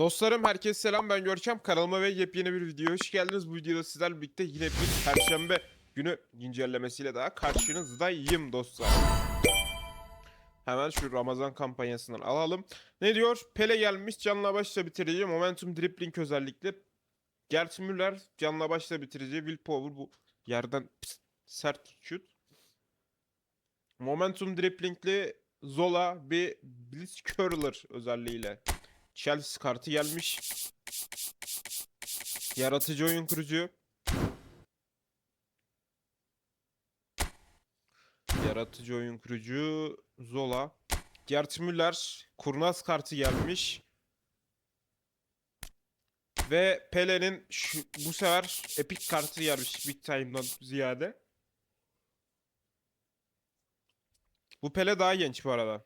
Dostlarım herkese selam ben Görkem kanalıma ve yepyeni bir videoya hoş geldiniz. Bu videoda sizlerle birlikte yine bir perşembe günü güncellemesiyle daha karşınızdayım dostlar. Hemen şu Ramazan kampanyasından alalım. Ne diyor? Pele gelmiş canla başla bitirici momentum dribbling özellikle. Gert Müller canla başla bitirici will power bu yerden pst, sert şut. Momentum dribblingli Zola bir Blitz Curler özelliğiyle. Chelsea kartı gelmiş. Yaratıcı oyun kurucu. Yaratıcı oyun kurucu Zola. Gert Müller kurnaz kartı gelmiş. Ve Pele'nin bu sefer epic kartı gelmiş Big Time'dan ziyade. Bu Pele daha genç bu arada.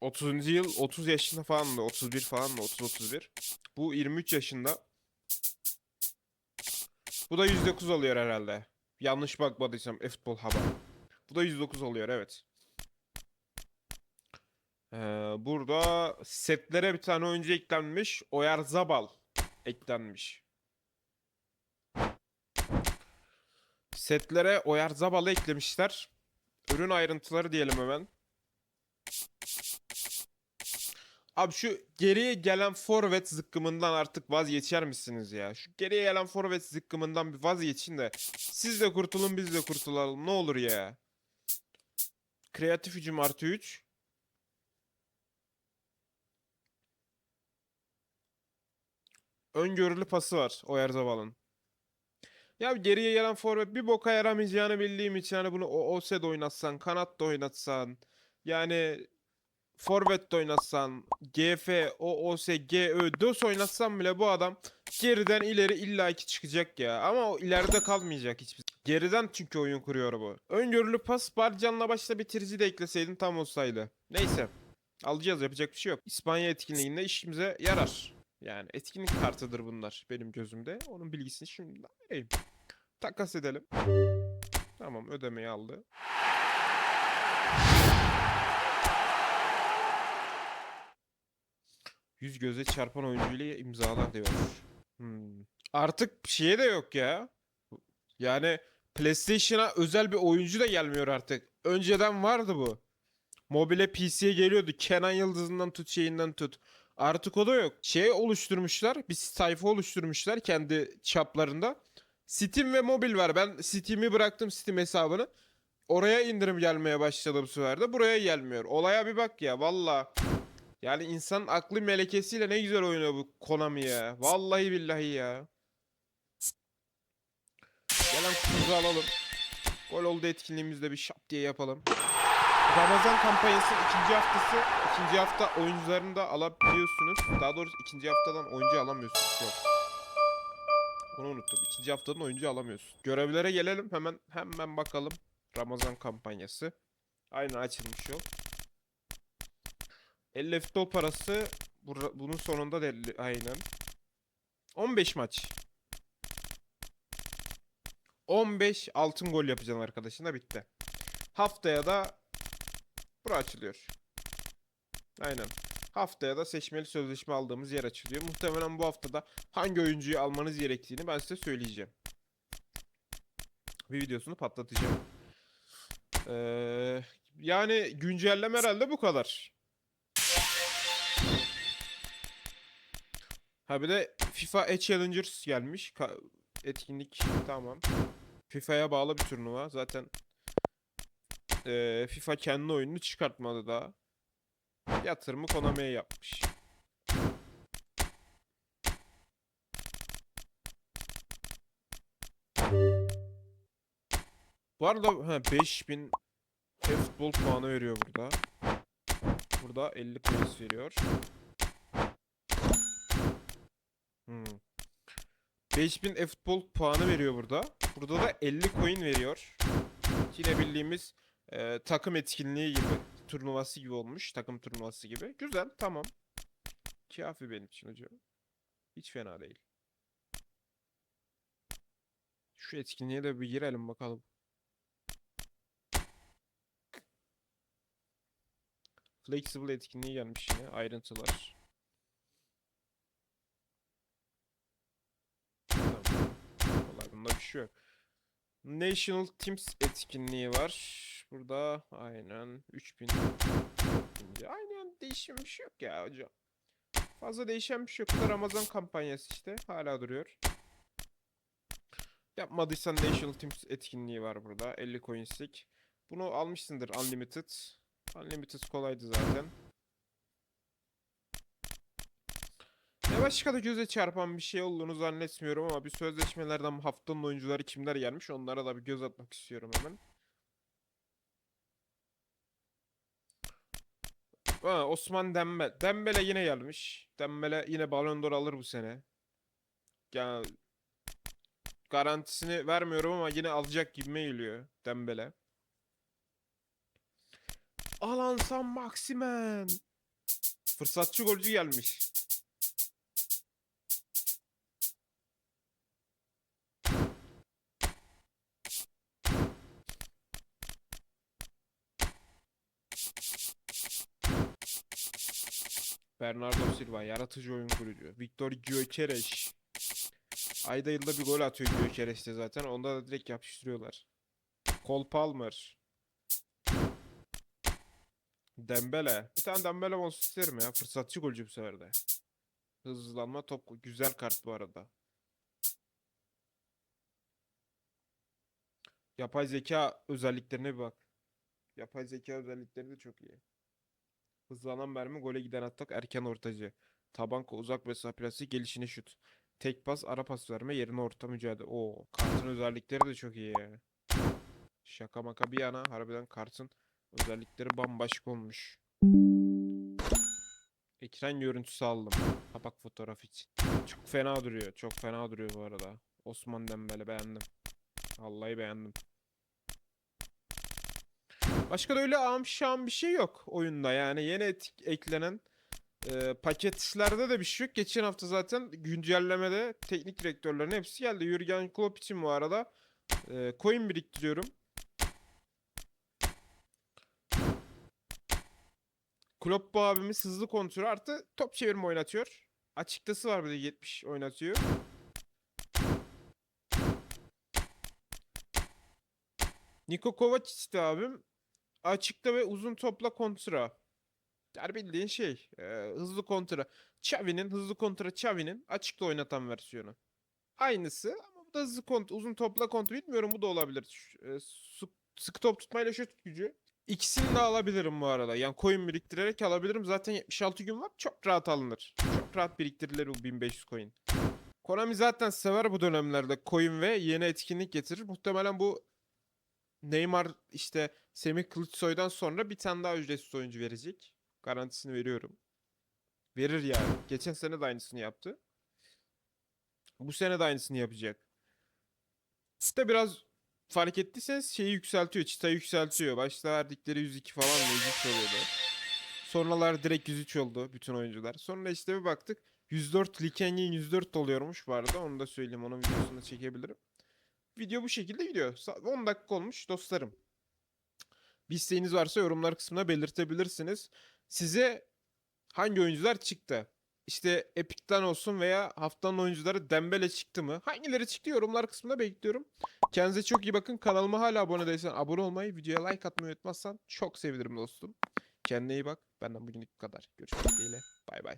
30. yıl 30 yaşında falan mı? 31 falan mı? 30-31. Bu 23 yaşında. Bu da 109 oluyor herhalde. Yanlış bakmadıysam e-futbol hava. Bu da 109 oluyor evet. Ee, burada setlere bir tane oyuncu eklenmiş. Oyarzabal eklenmiş. Setlere Oyarzabal'ı eklemişler. Ürün ayrıntıları diyelim hemen. Abi şu geriye gelen forvet zıkkımından artık vazgeçer misiniz ya? Şu geriye gelen forvet zıkkımından bir vazgeçin de siz de kurtulun biz de kurtulalım ne olur ya. Kreatif hücum artı 3. Öngörülü pası var Oyarzabal'ın. Ya geriye gelen forvet bir boka yaramayacağını bildiğim için hani bunu o OS'de oynatsan, kanatta oynatsan yani forvet oynatsan, GF, OOS, GÖ, DÖS oynatsan bile bu adam geriden ileri illaki çıkacak ya. Ama o ileride kalmayacak hiçbir Geriden çünkü oyun kuruyor bu. Öngörülü pas Barcan'la başta bitirici de ekleseydin tam olsaydı. Neyse. Alacağız yapacak bir şey yok. İspanya etkinliğinde işimize yarar. Yani etkinlik kartıdır bunlar benim gözümde. Onun bilgisini şimdi vereyim. Takas edelim. Tamam ödemeyi aldı. Yüz göze çarpan oyuncuyla imzalar diyor. Hmm. Artık şeye de yok ya. Yani PlayStation'a özel bir oyuncu da gelmiyor artık. Önceden vardı bu. Mobile PC'ye geliyordu. Kenan Yıldız'ından tut şeyinden tut. Artık o da yok. Şey oluşturmuşlar. Bir sayfa oluşturmuşlar kendi çaplarında. Steam ve mobil var. Ben Steam'i bıraktım Steam hesabını. Oraya indirim gelmeye başladı bu sefer de. Buraya gelmiyor. Olaya bir bak ya valla. Yani insanın aklı melekesiyle ne güzel oynuyor bu Konami ya. Vallahi billahi ya. Gelen kutumuzu alalım. Gol oldu etkinliğimizde bir şap diye yapalım. Ramazan kampanyasının ikinci haftası. ikinci hafta oyuncularını da alabiliyorsunuz. Daha doğrusu ikinci haftadan oyuncu alamıyorsunuz. Yok. Onu unuttum. İkinci haftadan oyuncu alamıyorsun. Görevlere gelelim. Hemen hemen bakalım. Ramazan kampanyası. Aynen açılmış yol. 50 futbol parası. Bunun sonunda da 50 aynen. 15 maç. 15 altın gol yapacaksın arkadaşına bitti. Haftaya da bura açılıyor. Aynen. Haftaya da seçmeli sözleşme aldığımız yer açılıyor. Muhtemelen bu haftada hangi oyuncuyu almanız gerektiğini ben size söyleyeceğim. Bir videosunu patlatacağım. Ee, yani güncelleme herhalde bu kadar. Ha bir de FIFA E-Challengers gelmiş. Ka- etkinlik tamam. FIFA'ya bağlı bir turnuva. Zaten eee, FIFA kendi oyununu çıkartmadı daha. Yatırımı Konami'ye yapmış. Bu arada ha, 5000 e-futbol puanı veriyor burada. Burada 50 polis veriyor. Hmm. 5000 e-futbol puanı veriyor burada. Burada da 50 coin veriyor. Yine bildiğimiz e, takım etkinliği gibi. Turnuvası gibi olmuş. Takım turnuvası gibi. Güzel tamam. Kafi benim için hocam. Hiç fena değil. Şu etkinliğe de bir girelim bakalım. Flexible etkinliği gelmiş yine. Ayrıntılar. Şey. National Teams etkinliği var. Burada aynen 3000 4000 Aynen değişen bir şey yok ya hocam. Fazla değişen bir şey yok. Da Ramazan kampanyası işte. Hala duruyor. Yapmadıysan National Teams etkinliği var burada. 50 coinslik. Bunu almışsındır Unlimited. Unlimited kolaydı zaten. Başka da göze çarpan bir şey olduğunu zannetmiyorum ama bir sözleşmelerden haftanın oyuncuları kimler gelmiş onlara da bir göz atmak istiyorum hemen. Ha, Osman Dembele. Dembele yine gelmiş. Dembele yine Ballon d'Or alır bu sene. Ya garantisini vermiyorum ama yine alacak gibime geliyor Dembele. Alan San Maximen. Fırsatçı golcü gelmiş. Bernardo Silva yaratıcı oyun kurucu. Victor Gyökeres. Ayda yılda bir gol atıyor Gyökeres de zaten. Onda da direkt yapıştırıyorlar. Cole Palmer. Dembele. Bir tane Dembele olsun isterim ya. Fırsatçı golcü bu sefer de. Hızlanma top. Güzel kart bu arada. Yapay zeka özelliklerine bir bak. Yapay zeka özellikleri de çok iyi. Hızlanan mermi gole giden atak erken ortacı. Tabanko uzak mesafesi gelişine şut. Tek pas ara pas verme yerine orta mücadele. Oo kartın özellikleri de çok iyi. Şaka maka bir yana harbiden kartın özellikleri bambaşka olmuş. Ekran görüntüsü aldım. Kapak fotoğraf için. Çok fena duruyor. Çok fena duruyor bu arada. Osman Dembele beğendim. Vallahi beğendim. Başka da öyle am şam bir şey yok oyunda yani yeni et- eklenen e, paketlerde de bir şey yok. Geçen hafta zaten güncellemede teknik direktörlerin hepsi geldi. Jurgen Klopp için bu arada e, coin biriktiriyorum. Klopp bu abimiz hızlı kontrol artı top çevirme oynatıyor. Açıktası var bir de 70 oynatıyor. Niko Kovac işte abim. Açıkta ve uzun topla kontra. Yani bildiğin şey. e, hızlı kontra. Xavi'nin hızlı kontra Xavi'nin açıkta oynatan versiyonu. Aynısı ama bu da hızlı kontra, uzun topla kontra. Bilmiyorum bu da olabilir. E, su- sıkı top tutmayla şut gücü. İkisini de alabilirim bu arada. Yani coin biriktirerek alabilirim. Zaten 76 gün var. Çok rahat alınır. Çok rahat biriktirilir bu 1500 coin. Konami zaten sever bu dönemlerde coin ve yeni etkinlik getirir. Muhtemelen bu Neymar işte Semih Kılıçsoy'dan sonra bir tane daha ücretsiz oyuncu verecek. Garantisini veriyorum. Verir yani. Geçen sene de aynısını yaptı. Bu sene de aynısını yapacak. İşte biraz fark ettiyseniz şeyi yükseltiyor. Çıtayı yükseltiyor. Başta verdikleri 102 falan da 103 oluyordu. Sonralar direkt 103 oldu bütün oyuncular. Sonra işte bir baktık. 104 Likenyin 104 oluyormuş bu arada. Onu da söyleyeyim. Onun videosunu çekebilirim. Video bu şekilde gidiyor. Sa- 10 dakika olmuş dostlarım. Bir isteğiniz varsa yorumlar kısmına belirtebilirsiniz. Size hangi oyuncular çıktı? İşte Epic'ten olsun veya haftanın oyuncuları Dembele çıktı mı? Hangileri çıktı yorumlar kısmına bekliyorum. Kendinize çok iyi bakın. Kanalıma hala abone değilsen abone olmayı, videoya like atmayı unutmazsan çok sevinirim dostum. Kendine iyi bak. Benden bugünlük bu kadar. Görüşmek dileğiyle. Bay bay.